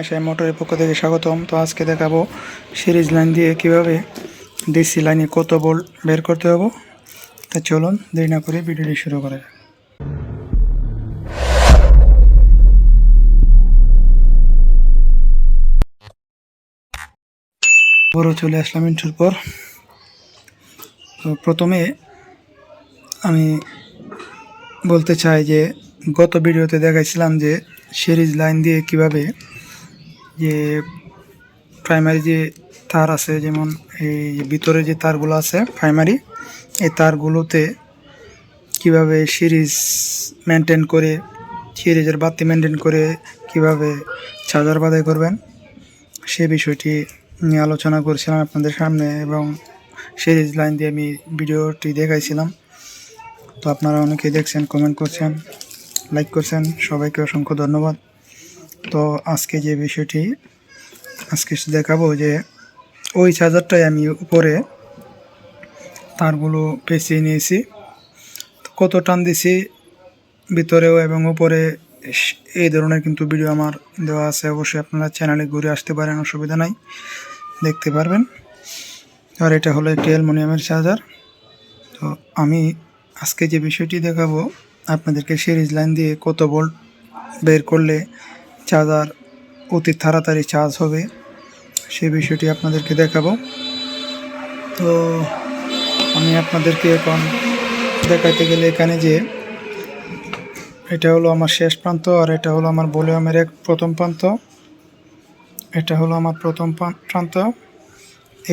আশায় মোটরের পক্ষ থেকে স্বাগতম। তো আজকে দেখাবো সিরিজ লাইন দিয়ে কীভাবে ডিসি লাইনে কত বোল্ট বের করতে হবে। তা চলুন দেরি না করে ভিডিওটি শুরু করা যাক। বড় চলে আসলাম ইন্টুর পর। তো প্রথমে আমি বলতে চাই যে গত ভিডিওতে দেখাইছিলাম যে সিরিজ লাইন দিয়ে কীভাবে যে প্রাইমারি যে তার আছে, যেমন এই ভিতরে যে তারগুলো আছে প্রাইমারি এই তারগুলোতে কীভাবে সিরিজ মেনটেন করে, সিরিজের বাতি মেনটেন করে কীভাবে চার্জার বাদাই করবেন, সে বিষয়টি নিয়ে আলোচনা করছিলাম আপনাদের সামনে এবং সিরিজ লাইন দিয়ে আমি ভিডিওটি দেখাইছিলাম। তো আপনারা অনেকেই দেখছেন কমেন্ট করছেন লাইক করছেন, সবাইকে অসংখ্য ধন্যবাদ। তো আজকে যে বিষয়টি আজকে দেখাবো যে ওই চার্জারটাই আমি উপরে তারগুলো পেঁচিয়ে নিয়েছি। কত টান দিছি ভিতরেও এবং উপরে এই ধরনের কিন্তু ভিডিও আমার দেওয়া আছে। অবশ্যই আপনারা চ্যানেলে ঘুরে আসতে পারেন, অসুবিধা নাই, দেখতে পারবেন। আর এটা হলো একটি অ্যালমোনিয়ামের চার্জার। তো আমি আজকে যে বিষয়টি দেখাবো, আপনাদেরকে সিরিজ লাইন দিয়ে কত ভোল্ট বের করলে চার্জার অতি তাড়াতাড়ি চার্জ হবে সেই বিষয়টি আপনাদেরকে দেখাবো। তো আমি আপনাদেরকে এখন দেখাইতে গেলে এখানে যে এটা হলো আমার শেষ প্রান্ত আর এটা হলো আমার ভলিউমের এক প্রথম প্রান্ত। এটা হলো আমার প্রথম প্রান্ত।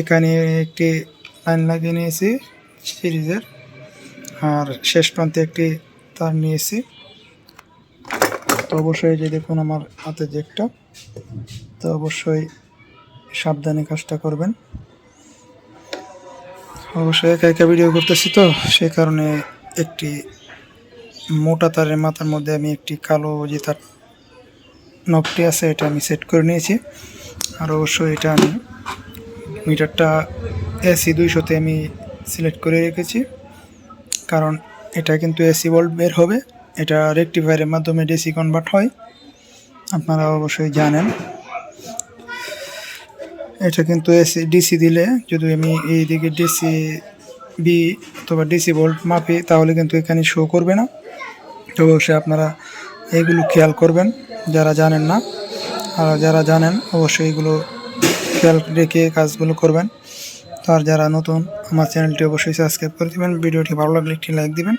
এখানে একটি লাইন লাগিয়ে নিয়েছি সিরিজের, আর শেষ প্রান্তে একটি তার নিয়েছি। তো অবশ্যই যে দেখুন আমার হাতে যে একটা, তো অবশ্যই সাবধানে কাজটা করবেন। অবশ্যই একা একা ভিডিও করতেছি তো, সে কারণে একটি মোটা তারের মাথার মধ্যে আমি একটি কালো যে তার নকটি আছে, এটা আমি সেট করে নিয়েছি। আর অবশ্যই এটা আমি মিটারটা এসি দুইশোতে আমি সিলেক্ট করে রেখেছি। কারণ এটা কিন্তু এসি ভোল্ট বের হবে। এটা রেকটিফায়ারের মাধ্যমে ডিসি কনভার্ট হয়। আপনারা অবশ্যই জানেন। এটা কিন্তু এসি ডিসি দিলে যদি আমি এই দিকে ডিসি বি অথবা ডিসি ভোল্ট মাপি, তাহলে কিন্তু এখানে শো করবে না। তো অবশ্যই আপনারা এগুলো খেয়াল করবেন, যারা জানেন না। আর যারা জানেন, অবশ্যই এগুলো খেয়াল রেখে কাজগুলো করবেন। আর যারা নতুন, আমার চ্যানেলটি অবশ্যই সাবস্ক্রাইব করে দেবেন। ভিডিওটি ভালো লাগলে একটি লাইক দিবেন।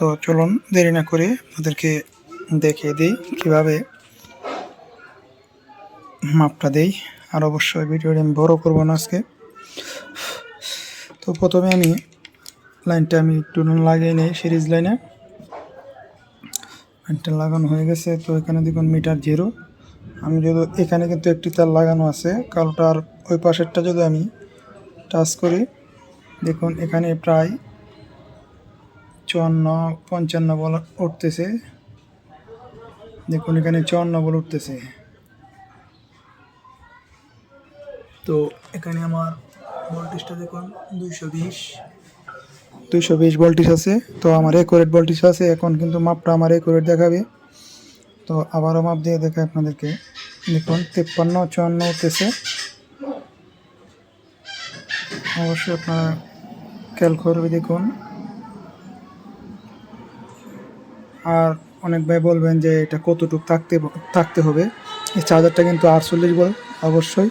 তো চলুন দেরি না করে আপনাদেরকে দেখিয়ে দিই কীভাবে মাপটা দেই। আর অবশ্যই ভিডিওটি আমি বড়ো করব না আজকে। তো প্রথমে আমি লাইনটা আমি একটু লাগিয়ে নিই সিরিজ লাইনে। লাইনটা লাগানো হয়ে গেছে, তো এখানে দেখুন মিটার জিরো। আমি যদি এখানে কিন্তু একটি তার লাগানো আছে কালোটার ওই পাশেরটা যদি আমি টাচ করি, দেখুন এখানে প্রায় চুয়ান্ন, পঞ্চান্ন বল উঠতেছে। দেখুন এখানে চুয়ান্ন বল উঠতেছে। তো এখানে আমার ভোল্টেজটা দেখুন, দুইশো বিশ। দুইশো বিশ ভোল্টেজ আছে, তো আমার একুরেট ভোল্টেজ আছে, এখন কিন্তু মাপটা আমার একুরেট দেখাবে। তো আবারও মাপ দিয়ে দেখায় আপনাদেরকে। দেখুন, তিপ্পান্ন, চুয়ান্ন উঠতেছে। অবশ্যই আপনারা খেয়াল করবে দেখুন। আর অনেক ভাই বলবেন যে এটা কতটুকু থাকতে থাকতে হবে। এই চার্জারটা কিন্তু আটচল্লিশ বল অবশ্যই।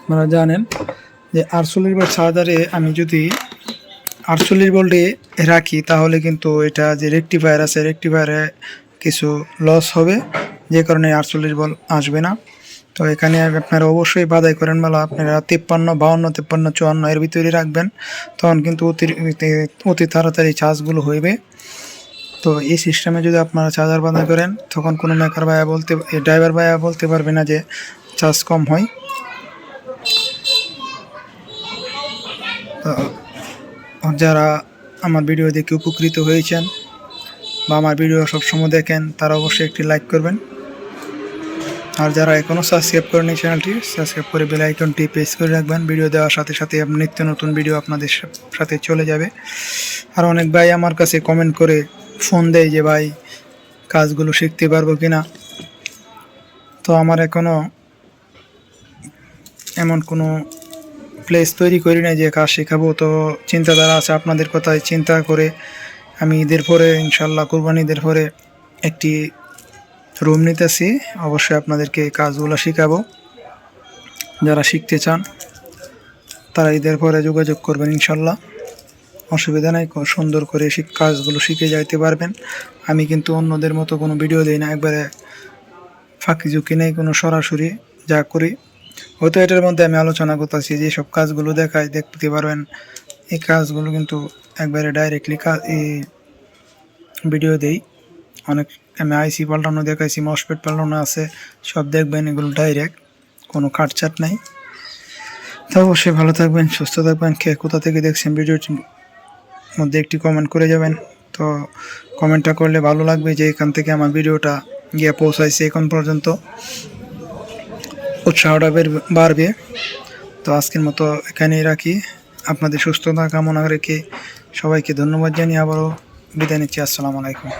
আপনারা জানেন যে আটচল্লিশ বল চার্জারে আমি যদি আটচল্লিশ ভোল্টে রাখি, তাহলে কিন্তু এটা যে রেকটিফায়ার আছে রেকটিফায়ারে কিছু লস হবে। যে কারণে আটচল্লিশ বল আসবে না। তো এখানে আপনারা অবশ্যই বাদাই করেন বেলা আপনারা তিপ্পান্ন, বাউন্ন, তিপ্পান্ন, চুয়ান্ন এর ভিতরে রাখবেন। তখন কিন্তু অতি অতি তাড়াতাড়ি চার্জগুলো হইবে। তো এই সিস্টেমে যদি আপনারা চার্জার বাদাই করেন, তখন কোনো মেকার ভাইয়া বলতে ড্রাইভার ভাইয়া বলতে পারবে না যে চার্জ কম হয়। যারা আমার ভিডিও দেখে উপকৃত হয়েছেন বা আমার ভিডিও সবসময় দেখেন, তারা অবশ্যই একটি লাইক করবেন। আর যারা এখনও সাবস্ক্রাইব করেনি চ্যানেলটি সাবস্ক্রাইব করে বেল আইকনটি প্রেস করে রাখবেন। ভিডিও দেওয়ার সাথে সাথে নিত্য নতুন ভিডিও আপনাদের সাথে চলে যাবে। আর অনেক ভাই আমার কাছে কমেন্ট করে ফোন দেয় যে ভাই কাজগুলো শিখতে পারব কি না তো আমার এখনও এমন কোনো প্লেস তৈরি করি না যে কাজ শেখাবো। তো চিন্তাধারা আছে আপনাদের কথায়, চিন্তা করে আমি ঈদের পরে ইনশাল্লাহ কোরবানি ঈদের পরে একটি রুম নিতেছি। অবশ্যই আপনাদেরকে কাজগুলো শেখাবো। যারা শিখতে চান, তারা ঈদের পরে যোগাযোগ করবেন ইনশাল্লাহ অসুবিধা নাই সুন্দর করে কাজগুলো শিখে যাইতে পারবেন। আমি কিন্তু অন্যদের মতো কোনো ভিডিও দিই না, একবারে ফাঁকি ঝুঁকি নেই, কোনো সরাসরি যা করি। হয়তো এটার মধ্যে আমি আলোচনা করতেছি, যে সব কাজগুলো দেখাই দেখতে পারবেন। এই কাজগুলো কিন্তু একবারে ডাইরেক্টলি কাজ এই ভিডিও দেই। অনেক আমি আইসি পাল্টানো দেখাইছি মসপেট পাল্টানো আছে, সব দেখবেন, এগুলো ডাইরেক্ট কোনো কাটচাট নাই। তো অবশ্যই ভালো থাকবেন, সুস্থ থাকবেন, কে কোথা থেকে দেখছেন ভিডিওটির মধ্যে একটি কমেন্ট করে যাবেন। তো কমেন্টটা করলে ভালো লাগবে যে এখান থেকে আমার ভিডিওটা গিয়ে পৌঁছাইছে এখন পর্যন্ত। উৎসাহটা বাড়বে। তো আজকের মতো এখানেই রাখি। আপনাদের সুস্থতা কামনা রেখে সবাইকে ধন্যবাদ জানিয়ে আবারও বিদায় নিচ্ছি। আসসালামু আলাইকুম।